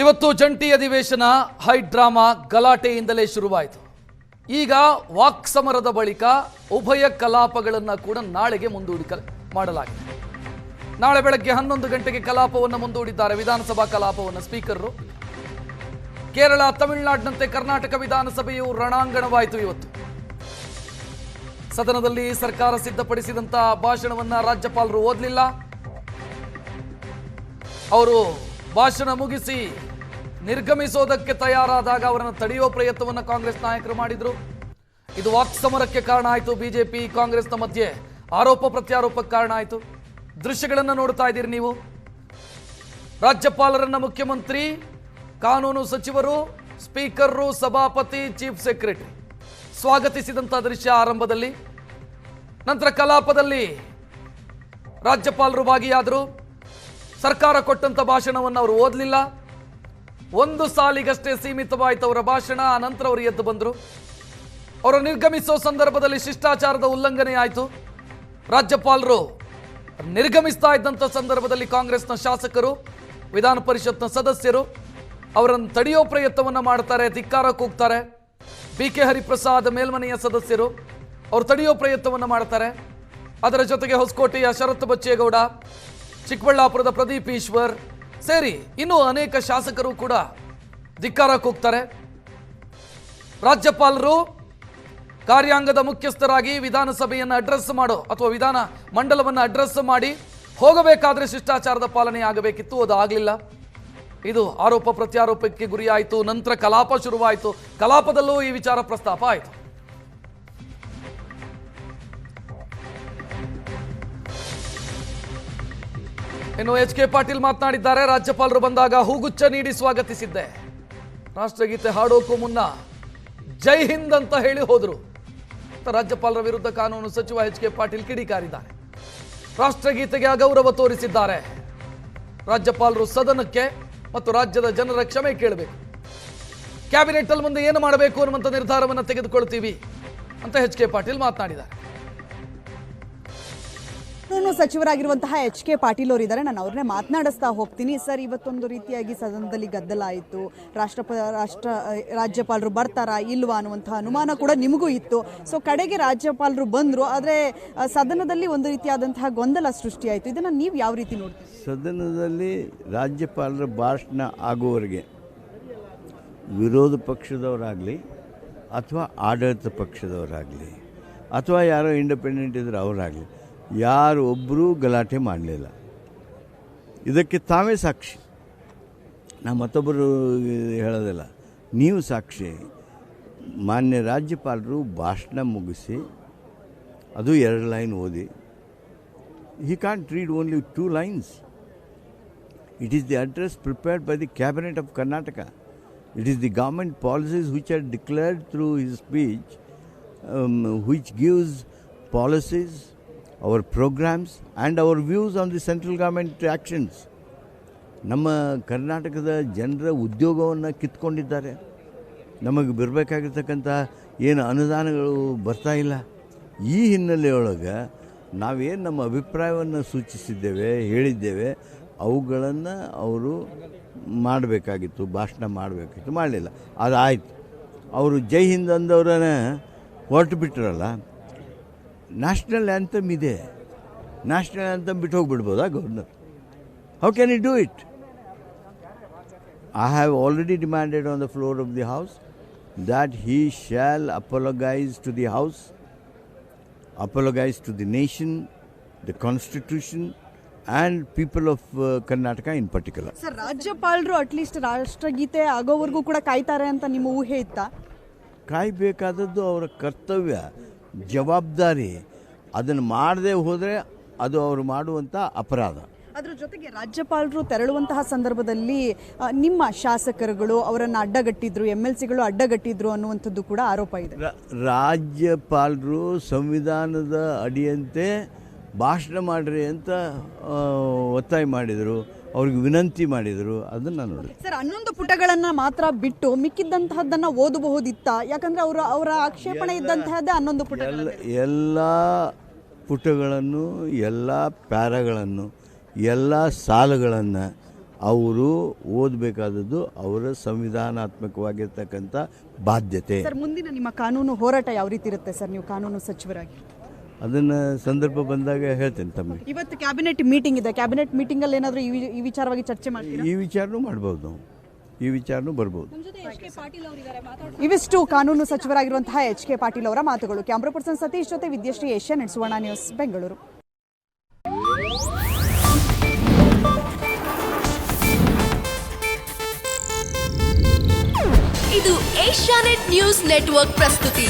ಇವತ್ತು ಜಂಟಿ ಅಧಿವೇಶನ ಹೈ ಡ್ರಾಮಾ ಗಲಾಟೆಯಿಂದಲೇ ಶುರುವಾಯಿತು. ಈಗ ವಾಕ್ ಸಮರದ ಬಳಿಕ ಉಭಯ ಕಲಾಪಗಳನ್ನು ಕೂಡ ನಾಳೆಗೆ ಮುಂದೂಡಿಕ ಮಾಡಲಾಗಿದೆ. ನಾಳೆ ಬೆಳಗ್ಗೆ ಹನ್ನೊಂದು ಗಂಟೆಗೆ ಕಲಾಪವನ್ನು ಮುಂದೂಡಿದ್ದಾರೆ ವಿಧಾನಸಭಾ ಕಲಾಪವನ್ನು ಸ್ಪೀಕರರು. ಕೇರಳ, ತಮಿಳುನಾಡಿನಂತೆ ಕರ್ನಾಟಕ ವಿಧಾನಸಭೆಯು ರಣಾಂಗಣವಾಯಿತು ಇವತ್ತು. ಸದನದಲ್ಲಿ ಸರ್ಕಾರ ಸಿದ್ಧಪಡಿಸಿದಂತಹ ಭಾಷಣವನ್ನ ರಾಜ್ಯಪಾಲರು ಓದಲಿಲ್ಲ. ಅವರು ಭಾಷಣ ಮುಗಿಸಿ ನಿರ್ಗಮಿಸೋದಕ್ಕೆ ತಯಾರಾದಾಗ ಅವರನ್ನು ತಡೆಯುವ ಪ್ರಯತ್ನವನ್ನು ಕಾಂಗ್ರೆಸ್ ನಾಯಕರು ಮಾಡಿದ್ರು. ಇದು ವಾಕ್ ಸಮರಕ್ಕೆ ಕಾರಣ ಆಯಿತು. ಬಿಜೆಪಿ, ಕಾಂಗ್ರೆಸ್ನ ಮಧ್ಯೆ ಆರೋಪ ಪ್ರತ್ಯಾರೋಪಕ್ಕೆ ಕಾರಣ ಆಯಿತು. ದೃಶ್ಯಗಳನ್ನು ನೋಡ್ತಾ ಇದ್ದೀರಿ ನೀವು. ರಾಜ್ಯಪಾಲರನ್ನ ಮುಖ್ಯಮಂತ್ರಿ, ಕಾನೂನು ಸಚಿವರು ಸ್ಪೀಕರ್ರು ಸಭಾಪತಿ, ಚೀಫ್ ಸೆಕ್ರೆಟರಿ ಸ್ವಾಗತಿಸಿದಂಥ ದೃಶ್ಯ ಆರಂಭದಲ್ಲಿ. ನಂತರ ಕಲಾಪದಲ್ಲಿ ರಾಜ್ಯಪಾಲರು ಭಾಗಿಯಾದರು. ಸರ್ಕಾರ ಕೊಟ್ಟಂತ ಭಾಷಣವನ್ನು ಅವರು ಓದಲಿಲ್ಲ. ಒಂದು ಸಾಲಿಗಷ್ಟೇ ಸೀಮಿತವಾಯಿತು ಅವರ ಭಾಷಣ, ಆ ನಂತರ ಅವರು ಎದ್ದು ಬಂದರು. ಅವರು ನಿರ್ಗಮಿಸೋ ಸಂದರ್ಭದಲ್ಲಿ ಶಿಷ್ಟಾಚಾರದ ಉಲ್ಲಂಘನೆ ಆಯಿತು. ರಾಜ್ಯಪಾಲರು ನಿರ್ಗಮಿಸ್ತಾ ಇದ್ದಂಥ ಸಂದರ್ಭದಲ್ಲಿ ಕಾಂಗ್ರೆಸ್ನ ಶಾಸಕರು, ವಿಧಾನ ಪರಿಷತ್ನ ಸದಸ್ಯರು ಅವರನ್ನು ತಡೆಯೋ ಪ್ರಯತ್ನವನ್ನು ಮಾಡ್ತಾರೆ ಧಿಕ್ಕಾರ ಕೂಗ್ತಾರೆ ಬಿ ಕೆ ಹರಿಪ್ರಸಾದ್ ಮೇಲ್ಮನೆಯ ಸದಸ್ಯರು ಅವರು ತಡೆಯೋ ಪ್ರಯತ್ನವನ್ನು ಮಾಡ್ತಾರೆ. ಅದರ ಜೊತೆಗೆ ಹೊಸಕೋಟೆಯ ಶರತ್ ಬಚ್ಚೇಗೌಡ, ಚಿಕ್ಕಬಳ್ಳಾಪುರದ ಪ್ರದೀಪ್ ಈಶ್ವರ್ ಸೇರಿ ಇನ್ನೂ ಅನೇಕ ಶಾಸಕರು ಕೂಡ ಧಿಕ್ಕಾರ ಕೂಗ್ತಾರೆ ರಾಜ್ಯಪಾಲರು ಕಾರ್ಯಾಂಗದ ಮುಖ್ಯಸ್ಥರಾಗಿ ವಿಧಾನಸಭೆಯನ್ನು ಅಡ್ರೆಸ್ ಮಾಡೋ ಅಥವಾ ವಿಧಾನ ಮಂಡಲವನ್ನು ಅಡ್ರೆಸ್ ಮಾಡಿ ಹೋಗಬೇಕಾದ್ರೆ ಶಿಷ್ಟಾಚಾರದ ಪಾಲನೆ ಆಗಬೇಕಿತ್ತು, ಅದು ಆಗಲಿಲ್ಲ. ಇದು ಆರೋಪ ಪ್ರತ್ಯಾರೋಪಕ್ಕೆ ಗುರಿಯಾಯಿತು, ನಂತರ ಕಲಾಪ ಶುರುವಾಯಿತು. ಕಲಾಪದಲ್ಲೂ ಈ ವಿಚಾರ ಪ್ರಸ್ತಾಪ ಆಯಿತು. ಇನ್ನು ಎಚ್ ಕೆ ಪಾಟೀಲ್ ಮಾತನಾಡಿದ್ದಾರೆ. ರಾಜ್ಯಪಾಲರು ಬಂದಾಗ ಹೂಗುಚ್ಛ ನೀಡಿ ಸ್ವಾಗತಿಸಿದ್ದೆ. ರಾಷ್ಟ್ರಗೀತೆ ಹಾಡೋಕ್ಕೂ ಮುನ್ನ ಜೈ ಹಿಂದ್ ಅಂತ ಹೇಳಿ ಹೋದರು. ರಾಜ್ಯಪಾಲರ ವಿರುದ್ಧ ಕಾನೂನು ಸಚಿವ ಎಚ್ ಕೆ ಪಾಟೀಲ್ ಕಿಡಿಕಾರಿದ್ದಾರೆ. ರಾಷ್ಟ್ರಗೀತೆಗೆ ಅಗೌರವ ತೋರಿಸಿದ್ದಾರೆ. ರಾಜ್ಯಪಾಲರು ಸದನಕ್ಕೆ ಮತ್ತು ರಾಜ್ಯದ ಜನರ ಕ್ಷಮೆ ಕೇಳಬೇಕು. ಕ್ಯಾಬಿನೆಟ್ ಅಲ್ಲಿ ಮುಂದೆ ಏನು ಮಾಡಬೇಕು ಅನ್ನುವಂಥ ನಿರ್ಧಾರವನ್ನು ತೆಗೆದುಕೊಳ್ತೀವಿ ಅಂತ ಎಚ್ ಕೆ ಪಾಟೀಲ್ ಮಾತನಾಡಿದ್ದಾರೆ. ಸಚಿವರಾಗಿರುವಂತಹ ಎಚ್ ಕೆ ಪಾಟೀಲ್ ಅವರು ಇದ್ದಾರೆ ನಾನು ಅವ್ರನ್ನೇ ಮಾತನಾಡಿಸ್ತಾ ಹೋಗ್ತೀನಿ. ಸರ್, ಇವತ್ತೊಂದು ರೀತಿಯಾಗಿ ಸದನದಲ್ಲಿ ಗದ್ದಲ ಆಯಿತು ರಾಷ್ಟ್ರಪ, ರಾಷ್ಟ್ರ, ರಾಜ್ಯಪಾಲರು ಬರ್ತಾರಾ ಇಲ್ವಾ ಅನ್ನುವಂತಹ ಅನುಮಾನ ಕೂಡ ನಿಮಗೂ ಇತ್ತು. ಸೊ ಕಡೆಗೆ ರಾಜ್ಯಪಾಲರು ಬಂದರು. ಆದರೆ ಸದನದಲ್ಲಿ ಒಂದು ರೀತಿಯಾದಂತಹ ಗೊಂದಲ ಸೃಷ್ಟಿಯಾಯಿತು. ಇದನ್ನು ನೀವು ಯಾವ ರೀತಿ ನೋಡ್ತೀರಿ? ಸದನದಲ್ಲಿ ರಾಜ್ಯಪಾಲರ ಭಾಷಣ ಆಗುವವರೆಗೆ ವಿರೋಧ ಪಕ್ಷದವರಾಗಲಿ ಅಥವಾ ಆಡಳಿತ ಪಕ್ಷದವರಾಗಲಿ ಅಥವಾ ಯಾರೋ ಇಂಡಿಪೆಂಡೆಂಟ್ ಇದ್ರೆ ಅವರಾಗಲಿ ಯಾರು ಒಬ್ಬರೂ ಗಲಾಟೆ ಮಾಡಲಿಲ್ಲ. ಇದಕ್ಕೆ ತಾವೇ ಸಾಕ್ಷಿ. ನಾ ಮತ್ತೊಬ್ಬರು ಹೇಳೋದಿಲ್ಲ. ನೀವು ಸಾಕ್ಷಿ. ಮಾನ್ಯ ರಾಜ್ಯಪಾಲರು ಭಾಷಣ ಮುಗಿಸಿ ಅದು ಎರಡು ಲೈನ್ ಓದಿ. He can't read only two lines it is the address prepared by the cabinet of Karnataka it is the government policies which are declared through his speech which gives policies our programs, and our views on the central government actions. ನಮ್ಮ ಕರ್ನಾಟಕದ ಜನರ ಉದ್ಯೋಗವನ್ನು ಕಿತ್ಕೊಂಡಿದ್ದಾರೆ. ನಮಗೆ ಬರಬೇಕಾಗಿರ್ತಕ್ಕಂಥ ಏನು ಅನುದಾನಗಳು ಬರ್ತಾ ಇಲ್ಲ. ಈ ಹಿನ್ನೆಲೆಯೊಳಗೆ ನಾವೇನು ನಮ್ಮ ಅಭಿಪ್ರಾಯವನ್ನು ಸೂಚಿಸಿದ್ದೇವೆ ಹೇಳಿದ್ದೇವೆ ಅವುಗಳನ್ನು ಅವರು ಮಾಡಬೇಕಾಗಿತ್ತು ಭಾಷಣ ಮಾಡಬೇಕಾಗಿತ್ತು ಮಾಡಲಿಲ್ಲ. ಅದಾಯಿತು. ಅವರು ಜೈ ಹಿಂದ್ ಅಂದವ್ರನ್ನ ಹೊರಟು ಬಿಟ್ರಲ್ಲ ನ್ಯಾಷನಲ್ ಆ್ಯಂಥಮ್ ಇದೆ. ನ್ಯಾಷನಲ್ ಆ್ಯಂಥಮ್ ಬಿಟ್ಟು ಹೋಗ್ಬಿಡ್ಬೋದಾ governor how can you do it I have already demanded on the floor of the house that he shall apologise to the house apologise to the nation the constitution and people of Karnataka in particular sir ರಾಜ್ಯಪಾಲರು at least ರಾಷ್ಟ್ರಗೀತೆ ಆಗೋವರೆಗೂ ಕೂಡ ಕಾಯ್ತಾರೆ ಅಂತ ನಿಮ್ಮ ಊಹೆ ಇತ್ತ? ಕಾಯಬೇಕಾದದ್ದು ಅವರ ಕರ್ತವ್ಯ. ಜವಾಬ್ದಾರಿ. ಅದನ್ನು ಮಾಡದೆ ಹೋದರೆ ಅದು ಅವರು ಮಾಡುವಂಥ ಅಪರಾಧ. ಅದರ ಜೊತೆಗೆ ರಾಜ್ಯಪಾಲರು ತೆರಳುವಂತಹ ಸಂದರ್ಭದಲ್ಲಿ ನಿಮ್ಮ ಶಾಸಕರುಗಳು ಅವರನ್ನು ಅಡ್ಡಗಟ್ಟಿದ್ರು ಎಂ ಎಲ್ ಸಿಗಳು ಅಡ್ಡಗಟ್ಟಿದ್ರು ಅನ್ನುವಂಥದ್ದು ಕೂಡ ಆರೋಪ ಇದೆ. ರಾಜ್ಯಪಾಲರು ಸಂವಿಧಾನದ ಅಡಿಯಂತೆ ಭಾಷಣ ಮಾಡ್ರಿ ಅಂತ ಒತ್ತಾಯ ಮಾಡಿದರು. ಅವ್ರಿಗೆ ವಿನಂತಿ ಮಾಡಿದರು ಅದನ್ನು ನೋಡಿ ಸರ್ ಹನ್ನೊಂದು ಪುಟಗಳನ್ನು ಮಾತ್ರ ಬಿಟ್ಟು ಮಿಕ್ಕಿದ್ದಂತಹದ್ದನ್ನು ಓದಬಹುದಿತ್ತ? ಯಾಕಂದರೆ ಅವರ ಅವರ ಆಕ್ಷೇಪಣೆ ಇದ್ದಂತಹದ್ದೇ ಹನ್ನೊಂದು ಪುಟ ಎಲ್ಲ ಎಲ್ಲ ಪುಟಗಳನ್ನು ಎಲ್ಲ ಪ್ಯಾರಗಳನ್ನು ಎಲ್ಲ ಸಾಲುಗಳನ್ನು ಅವರು ಓದಬೇಕಾದದ್ದು ಅವರ ಸಂವಿಧಾನಾತ್ಮಕವಾಗಿರ್ತಕ್ಕಂಥ ಬಾಧ್ಯತೆ. ಸರ್ ಮುಂದಿನ ನಿಮ್ಮ ಕಾನೂನು ಹೋರಾಟ ಯಾವ ರೀತಿ ಇರುತ್ತೆ ಸರ್? ನೀವು ಕಾನೂನು ಸಚಿವರಾಗಿ. ಅದನ್ನು ಸಂದರ್ಭ ಬಂದಾಗ ಹೇಳ್ತೇನೆ ತಮ್ಮ ಇವತ್ತು ಕ್ಯಾಬಿನೆಟ್ ಮೀಟಿಂಗ್ ಇದೆ. ಕ್ಯಾಬಿನೆಟ್ ಮೀಟಿಂಗ್ ಅಲ್ಲಿ ಏನಾದರೂ ಈ ವಿ- ಈ ವಿಚಾರವಾಗಿ ಚರ್ಚೆ ಮಾಡ್ತೀರಾ? ಈ ವಿಚಾರನೂ ಮಾಡ್ಬೋದು ನಾವು. ಈ ವಿಚಾರನೂ ಬರ್ಬೋದು. ಇವಿಷ್ಟು ಕಾನೂನು ಸಚಿವರಾಗಿರುವಂತಹ ಎಚ್ ಕೆ ಪಾಟೀಲ್ ಅವರ ಮಾತುಗಳು. ಕ್ಯಾಮ್ರಾ ಪರ್ಸನ್ ಸತೀಶ್ ಜೊತೆ Vidyashree Asia net Suvarna news Bengaluru ಇದು ಏಷ್ಯಾನೆಟ್ ನ್ಯೂಸ್ ನೆಟ್ವರ್ಕ್ ಪ್ರಸ್ತುತಿ.